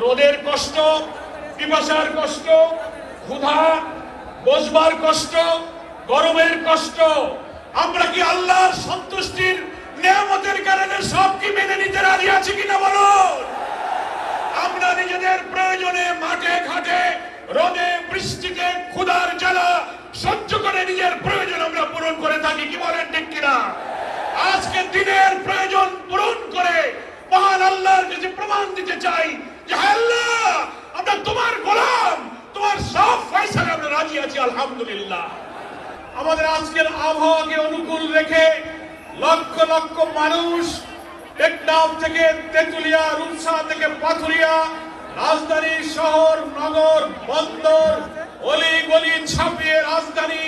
রোদের কষ্ট, পিপাসার কষ্ট, ক্ষুধা বসবার কষ্ট, গরমের কষ্ট, আমরা কি আল্লাহর সন্তুষ্টির নিয়ামতের কারণে সব কি মেনে নিতে রাজি আছি কিনা বলুন? আমরা নিজেদের প্রয়োজনে মাঠে, ঘাটে, রোদে, বৃষ্টিতে, ক্ষুধার জ্বালা সহ্য করে নিজের প্রয়োজন আমরা পূরণ করে থাকি, কি বলেন ঠিক কিনা? আজকে দিনের প্রয়োজন পূরণ করে মহান আল্লাহর কাছে প্রমাণ দিতে চাই যে আল্লাহ, আমরা তোমার গোলাম, তোমার সব ফয়সালে আমরা রাজি আছি, আলহামদুলিল্লাহ। আমাদের আজকের আবহাওয়াকে অনুকূল রেখে লক্ষ লক্ষ মানুষ টেকনাফ থেকে তেতুলিয়া, রূপসা থেকে পাথুরিয়া, রাজধানী শহর, নগর, বন্দর, অলি গলি ছাপিয়ে রাজধানী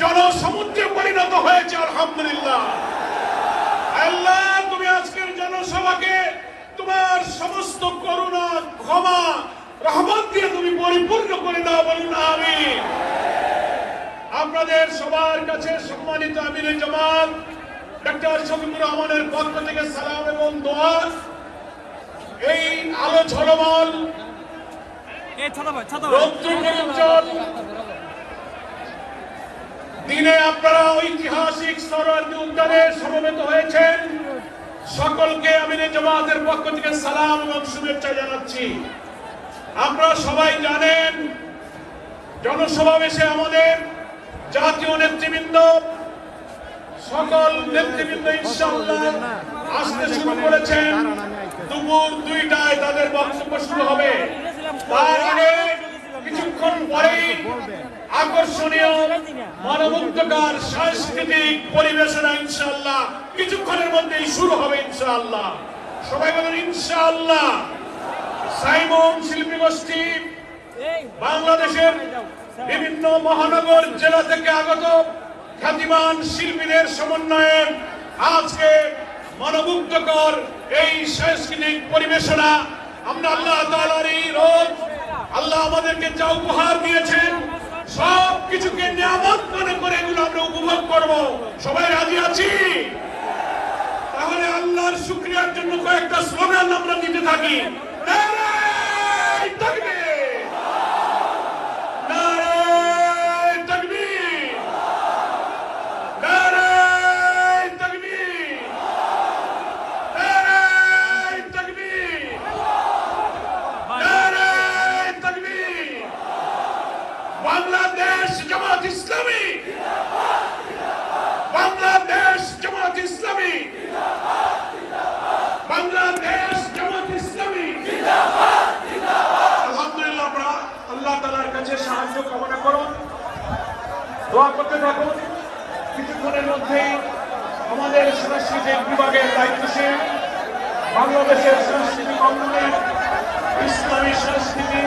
জনসমুদ্রে পরিণত হয়েছে, আলহামদুলিল্লাহ। আল্লাহ, তুমি আজকের সমস্ত করুণা ক্ষমা রহমত দিয়ে তুমি পরিপূর্ণ করে দাও বলুন আমি আপনাদের সবার কাছে সম্মানিত আমির জামাত ডক্টর শফিকুর রহমানের পক্ষ থেকে সালাম এবং দোয়া। এই আলো ঝলমল রৌদ্রপ্রজ্জ্বল দিনে আপনারা ঐতিহাসিক সরোয়ার্দী উদ্যানে সমবেত হয়েছেন। সকলকে আমিরে জামাতের পক্ষ থেকে সালাম এবং শুভেচ্ছা জানাচ্ছি। আপনারা সবাই জানেন, জনসমাবেশে আমাদের জাতীয় নেতৃবৃন্দ, সকল নেতৃবৃন্দ আসতে শুরু করেছেন। দুপুর দুইটায় তাদের বক্তব্য শুরু হবে। তার আগে কিছুক্ষণ পরেই আকর্ষণীয় মানবুদ্ধকার সাংস্কৃতিক পরিবেশনা ইনশাআল্লাহ। কিছুক্ষণের মধ্যেই শুরু হবে ইনশাআল্লাহ। সবাই বলুন, ইনশাআল্লাহ। সাইমন শিল্পী গোষ্ঠী বাংলাদেশের বিভিন্ন মহানগর জেলা থেকে আগত খ্যাতিমান শিল্পীদের সমন্বয়ে আজকে মনোমুগ্ধকর এই সাংস্কৃতিক পরিবেশনা আমরা আল্লাহ তাআলার এই রোদ আল্লাহ আমাদেরকে যা উপহার দিয়েছেন সব কিছুকে নিয়ামত মনে করে এগুলো আমরা উপভোগ করব। সবাই রাজি আছি? তাহলে আল্লাহর শুক্রিয়ার জন্য কয়েকটা স্লোগান আমরা নিতে থাকি নারায়ে তাকবীর নারায়ে তাকবীর নারায়ে তাকবীর নারায়ে তাকবীর নারায়ে তাকবীর বাংলাদেশ জামাত ইসলামী বাংলাদেশ জামাত ইসলামী বাংলাদেশ জামাত ইসলামী আলহামদুলিল্লাহ আমরা আল্লাহ তালার কাছে সাহায্য কামনা করুন দোয়া করতে থাকুন। কিছুক্ষণের মধ্যেই আমাদের সাংস্কৃতিক বিভাগের দায়িত্বশীল বাংলাদেশের সাংস্কৃতিক অঙ্গনের ইসলামী সংস্কৃতি